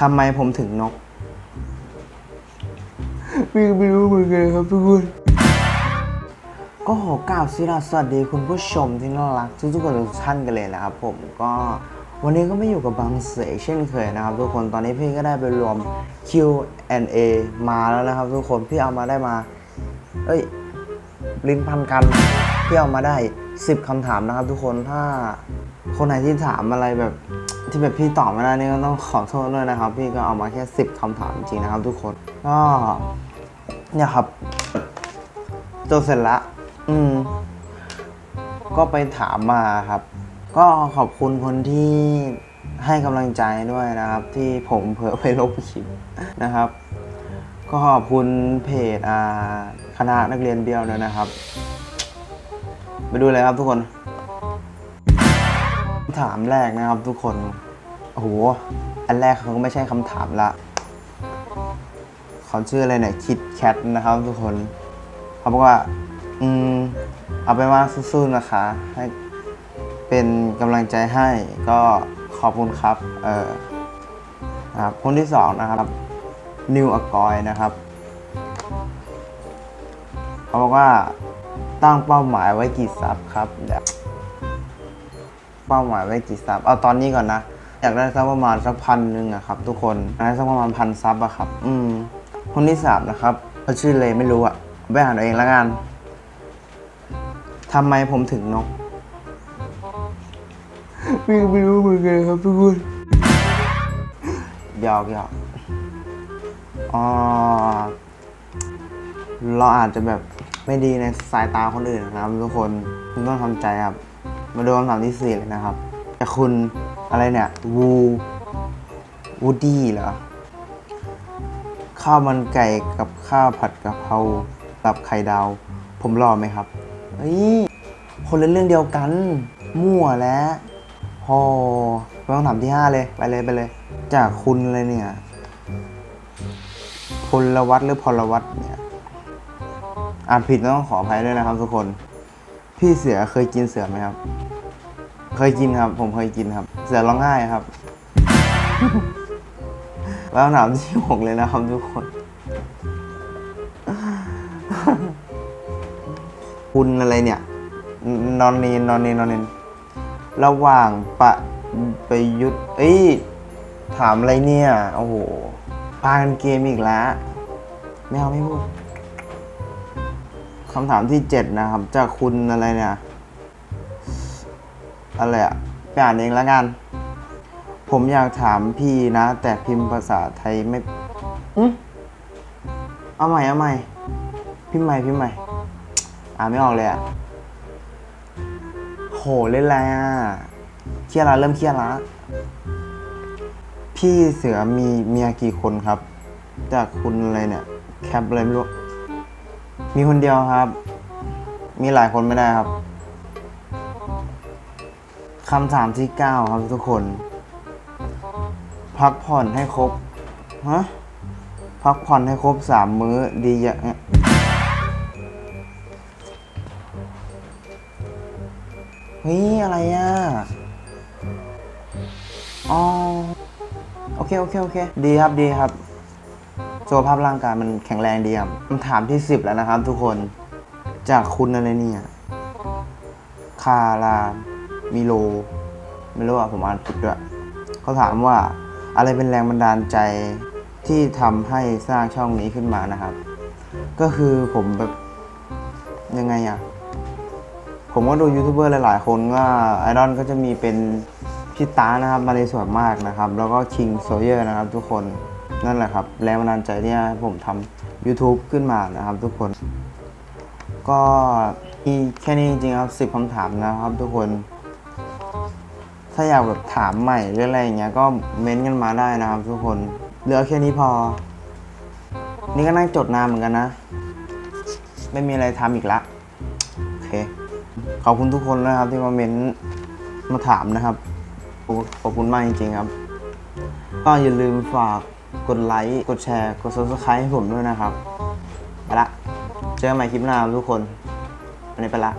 ทำไมผมถึงนกพี่ก็ไม่รู้เหมือนกันครับทุกคน ก็ขอกล่าวสิราสวัสดีคุณผู้ชมที่น่ารักทุกๆคนทุกท่านกันเลยนะครับผมก็วันนี้ก็ไม่อยู่กับบางเสกเช่นเคยนะครับ ทุกคนตอนนี้พี่ก็ได้ไปรวม Q&A มาแล้วนะครับ ทุกคนพี่เอามาได้มา เอ้ยลิ้นพันกันพี่เอามาได้ 10คำถามนะครับ ทุกคนถ้า คนไหนที่ถามอะไรแบบที่แบบพี่ตอบไม่ได้นี่ก็ต้องขอโทษด้วยนะครับ พี่ก็เอามาแค่10คำถามจริงๆนะครับ ทุกคนก็เนี่ยครับจบเสร็จละอืม ก็ไปถามมาครับ ก็ขอบคุณคนที่ให้กำลังใจด้วยนะครับ ที่ผมเผลอไปลบคลิปนะครับ ก็ขอบคุณเพจอาคณะนักเรียนเบี้ยวด้วยนะครับ ไปดูเลยครับทุกคน ถามแรกนะครับทุกคนโอ้โหอันแรกเขาก็ไม่ใช่คำถามละเขาชื่ออะไรเนี่ยคิดแคทนะครับ ทุกคนเขาบอกว่า อืม เอาไปว่าสู้ๆนะคะ ให้เป็นกำลังใจให้ก็ขอบคุณครับ เออครับคนที่สองนะครับนิวอกอยนะครับเขาบอกว่าตั้งเป้าหมายไว้กี่ซับครับเดี๋ยว เป้าหมายไว้กี่ซับ เอาตอนนี้ก่อนนะ อยากได้ซับประมาณสักพันหนึ่งอะครับทุกคนอยากได้สักประมาณพันซับอะครับ อืม คนที่สามนะครับเขาชื่อเลยไม่รู้อะไปอ่านเอาเองแล้วกันทำไมผมถึงนกพี่ไม่รู้เหมือนกันครับทุกคนหยอกหยอกอ๋อเราอาจจะแบบไม่ดีในสายตาคนอื่นนะครับทุกคนคุณต้องทำใจครับ มาดูคำถามที่สี่เลยนะครับแต่คุณอะไรเนี่ยวูวูดี้เหรอ ข้าวมันไก่กับข้าวผัดกะเพรากับไข่ดาว ผมรอไหมครับเฮ้ยคนละเรื่องเดียวกัน มั่วแล้วพอไปคำถามที่ห้าเลยไปเลยไปเลย จากคุณเลยเนี่ยพลวัตหรือพลวัตเนี่ยอ่านผิดต้องขออภัยด้วยนะครับทุกคน พี่เสือเคยกินเสือไหมครับ เคยกินครับ ผมเคยกินครับ เสือร้องไห้ครับ แล้วคำถามที่หกเลยนะครับทุกคน คุณอะไรเนี่ย นอนนีนนอนนีนนอนนีนระหว่างปะไปยุทธเอ้ย ถามอะไรเนี่ย โอ้โหปากันเกมอีกแล้วไม่เอาไม่พูดคำถามที่เจ็ดนะครับ จากคุณอะไรเนี่ย อะไรอะไปอ่านเองแล้วกัน ผมอยากถามพี่นะ แต่พิมพ์ภาษาไทยไม่อืมเอาใหม่เอาใหม่ พิมพ์ใหม่พิมพ์ใหม่ อ่านไม่ออกเลยอะโหเล่นอะไรอะเครียดละเริ่มเครียดละพี่เสือมีเมียกี่คนครับ จากคุณอะไรเนี่ย แคปอะไรไม่รู้ มีคนเดียวครับ มีหลายคนไม่ได้ครับ คำถามที่เก้าครับทุกคน พักผ่อนให้ครบ ฮะ พักผ่อนให้ครบสามมื้อดีอย่างเฮ้ย อะไรอะ อ๋อ โอเค โอเค โอเค ดีครับ ดีครับ สุขภาพร่างกายมันแข็งแรงดีครับคำถามที่สิบแล้วนะครับทุกคน จากคุณอะไรเนี่ย คารา มิโลไม่รู้อะผมอ่านผิดด้วยเขาถามว่าอะไรเป็นแรงบันดาลใจที่ทำให้สร้างช่องนี้ขึ้นมานะครับ ก็คือผมแบบยังไงอะผมก็ดูยูทูบเบอร์หลาย ๆ คนก็ไอดอลก็จะมีเป็นพี่ตานะครับมาในส่วนมากนะครับ แล้วก็คิงโซเยอร์นะครับทุกคนนั่นแหละครับ แรงบันดาลใจที่ให้ผมทำ YouTube ขึ้นมานะครับทุกคน ก็มีแค่นี้จริงๆครับสิบคำถามนะครับทุกคน ถ้าอยากแบบถามใหม่หรืออะไรอย่างเงี้ยก็เม้นต์กันมาได้นะครับทุกคนเหลือแค่นี้พอ นี่ก็นั่งจดนานเหมือนกันนะ ไม่มีอะไรทำอีกละโอเคขอบคุณทุกคนนะครับที่มาเม้นต์มาถามนะครับขอบคุณมากจริงๆครับ ก็อย่าลืมฝากกดไลค์กดแชร์กด subscribe ให้ผมด้วยนะครับไปละเจอกันใหม่คลิปหน้าทุกคนวันนี้ไปละ